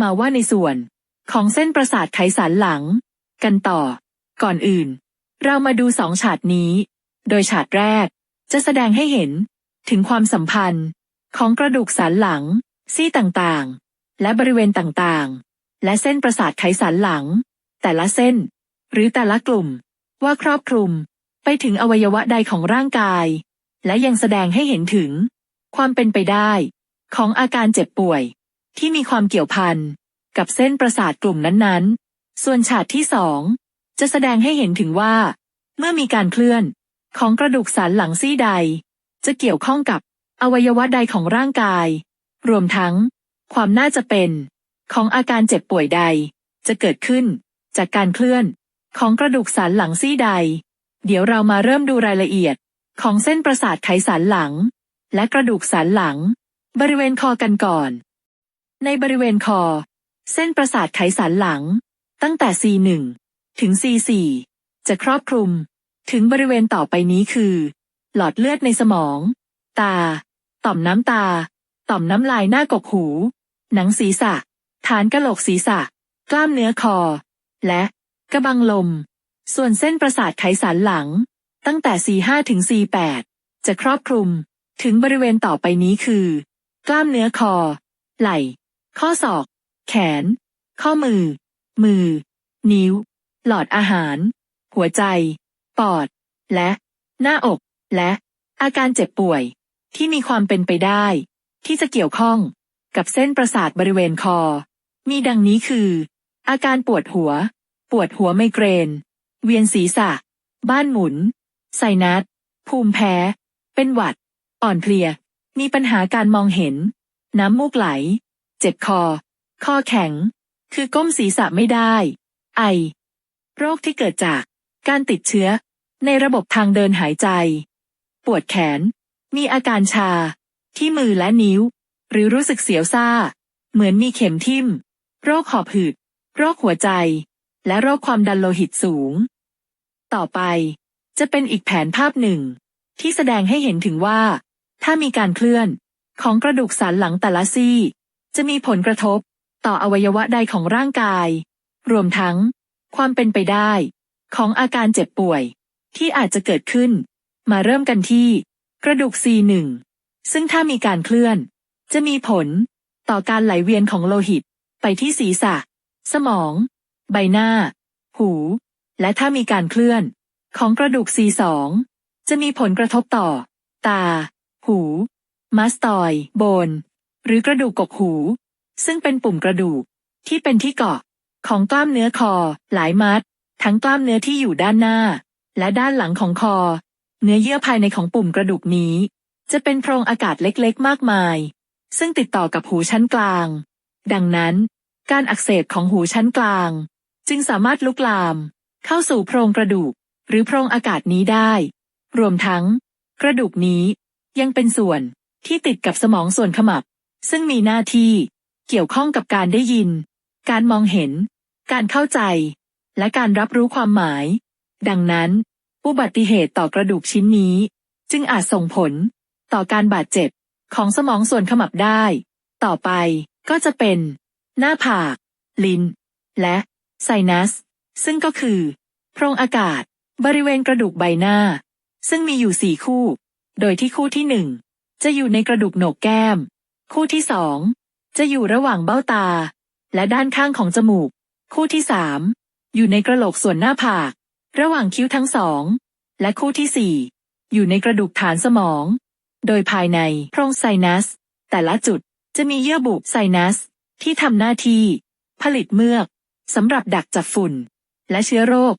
มาว่าในส่วนของเส้นประสาทไขสันหลัง กันต่อ ก่อนอื่น เรามาดูสองฉากนี้ โดยฉากแรกจะแสดงให้เห็นถึงความสัมพันธ์ของกระดูกสันหลัง ซี่ต่างๆ และบริเวณต่างๆ และเส้นประสาทไขสันหลัง แต่ละเส้น หรือแต่ละกลุ่มว่าครอบคลุมไปถึงอวัยวะใดของร่างกาย และยังแสดงให้เห็นถึง ความเป็นไปได้ ของอาการเจ็บป่วย ที่มีความเกี่ยวพันกับเส้นประสาทกลุ่มนั้นๆ ส่วนฉากที่สองจะแสดงให้เห็นถึงว่า เมื่อมีการเคลื่อนของกระดูกสันหลังซี่ใด จะเกี่ยวข้องกับอวัยวะใดของร่างกาย รวมทั้ง ความน่าจะเป็น ของอาการเจ็บป่วยใด จะเกิดขึ้น จากการเคลื่อนของกระดูกสันหลังซี่ใด เดี๋ยวเรามาเริ่มดูรายละเอียดของเส้นประสาทไขสันหลัง และกระดูกสันหลัง บริเวณคอกันก่อน ในบริเวณคอ เส้นประสาทไขสันหลัง ตั้งแต่ C1 ถึง C4 จะครอบคลุม ถึงบริเวณต่อไปนี้คือ หลอดเลือดในสมอง ตา ต่อมน้ำตา ต่อมน้ำลายหน้ากกหู หนังศีรษะ ฐานกะโหลกศีรษะ กล้ามเนื้อคอ และกระบังลม ส่วนเส้นประสาทไขสันหลัง ตั้งแต่ C5 ถึง C8 จะครอบคลุม ถึงบริเวณต่อไปนี้คือ กล้ามเนื้อคอ ไหล่ ข้อศอก แขน ข้อมือ มือ นิ้ว หลอดอาหาร หัวใจ ปอด และ หน้าอก และ อาการเจ็บป่วย ที่มีความเป็นไปได้ ที่จะเกี่ยวข้องกับเส้นประสาทบริเวณคอ มีดังนี้คือ อาการปวดหัว ปวดหัวไมเกรน เวียนศีรษะ บ้านหมุน ไซนัส ภูมิแพ้ เป็นหวัด อ่อนเพลีย มีปัญหาการมองเห็น น้ำมูกไหล เจ็บคอข้อแข็ง คือก้มศีรษะไม่ได้ ไอ โรคที่เกิดจาก การติดเชื้อ ในระบบทางเดินหายใจ ปวดแขน มีอาการชา ที่มือและนิ้ว หรือรู้สึกเสียวซ่า เหมือนมีเข็มทิ่ม โรคหอบหืด โรคหัวใจ และโรคความดันโลหิตสูง ต่อไป จะเป็นอีกแผนภาพหนึ่ง ที่แสดงให้เห็นถึงว่า ถ้ามีการเคลื่อนของกระดูกสันหลังแต่ละซี่ จะมีผลกระทบ ต่ออวัยวะใดของร่างกาย รวมทั้ง ความเป็นไปได้ ของอาการเจ็บป่วย ที่อาจจะเกิดขึ้น มาเริ่มกันที่ กระดูก C1 ซึ่งถ้ามีการเคลื่อน จะมีผล ต่อการไหลเวียนของโลหิต ไปที่ศีรษะ สมอง ใบหน้า หู และถ้ามีการเคลื่อน ของกระดูก C2 จะมีผลกระทบต่อ ตา หู มาสตอย โบน หรือกระดูกกกหู ซึ่งเป็นปุ่มกระดูกที่เป็นที่เกาะของกล้ามเนื้อคอ หลายมัด ทั้งกล้ามเนื้อที่อยู่ด้านหน้า และด้านหลังของคอ เนื้อเยื่อภายในของปุ่มกระดูกนี้ จะเป็นโพรงอากาศเล็กๆ มากมาย ซึ่งติดต่อกับหูชั้นกลาง ดังนั้น การอักเสบของหูชั้นกลาง จึงสามารถลุกลาม เข้าสู่โพรงกระดูก หรือโพรงอากาศนี้ได้ รวมทั้ง กระดูกนี้ยังเป็นส่วนที่ติดกับสมองส่วนขมับ ซึ่งมีหน้าที่เกี่ยวข้องกับการได้ยิน การมองเห็น การเข้าใจ และการรับรู้ความหมาย ดังนั้น อุบัติเหตุต่อกระดูกชิ้นนี้ จึงอาจส่งผล ต่อการบาดเจ็บของสมองส่วนขมับได้ ต่อไปก็จะเป็น หน้าผาก ลิ้น และไซนัส ซึ่งก็คือ โพรงอากาศ บริเวณกระดูกใบหน้า ซึ่งมีอยู่สี่คู่ โดยที่คู่ที่หนึ่งจะอยู่ในกระดูกโหนกแก้ม คู่ที่สองจะอยู่ระหว่างเบ้าตา และด้านข้างของจมูก คู่ที่สามอยู่ในกระโหลกส่วนหน้าผาก ระหว่างคิ้วทั้งสอง และคู่ที่สี่อยู่ในกระดูกฐานสมอง โดยภายในโพรงไซนัส แต่ละจุดจะมีเยื่อบุไซนัส ที่ทำหน้าที่ ผลิตเมือกสำหรับดักจับฝุ่น และเชื้อโรค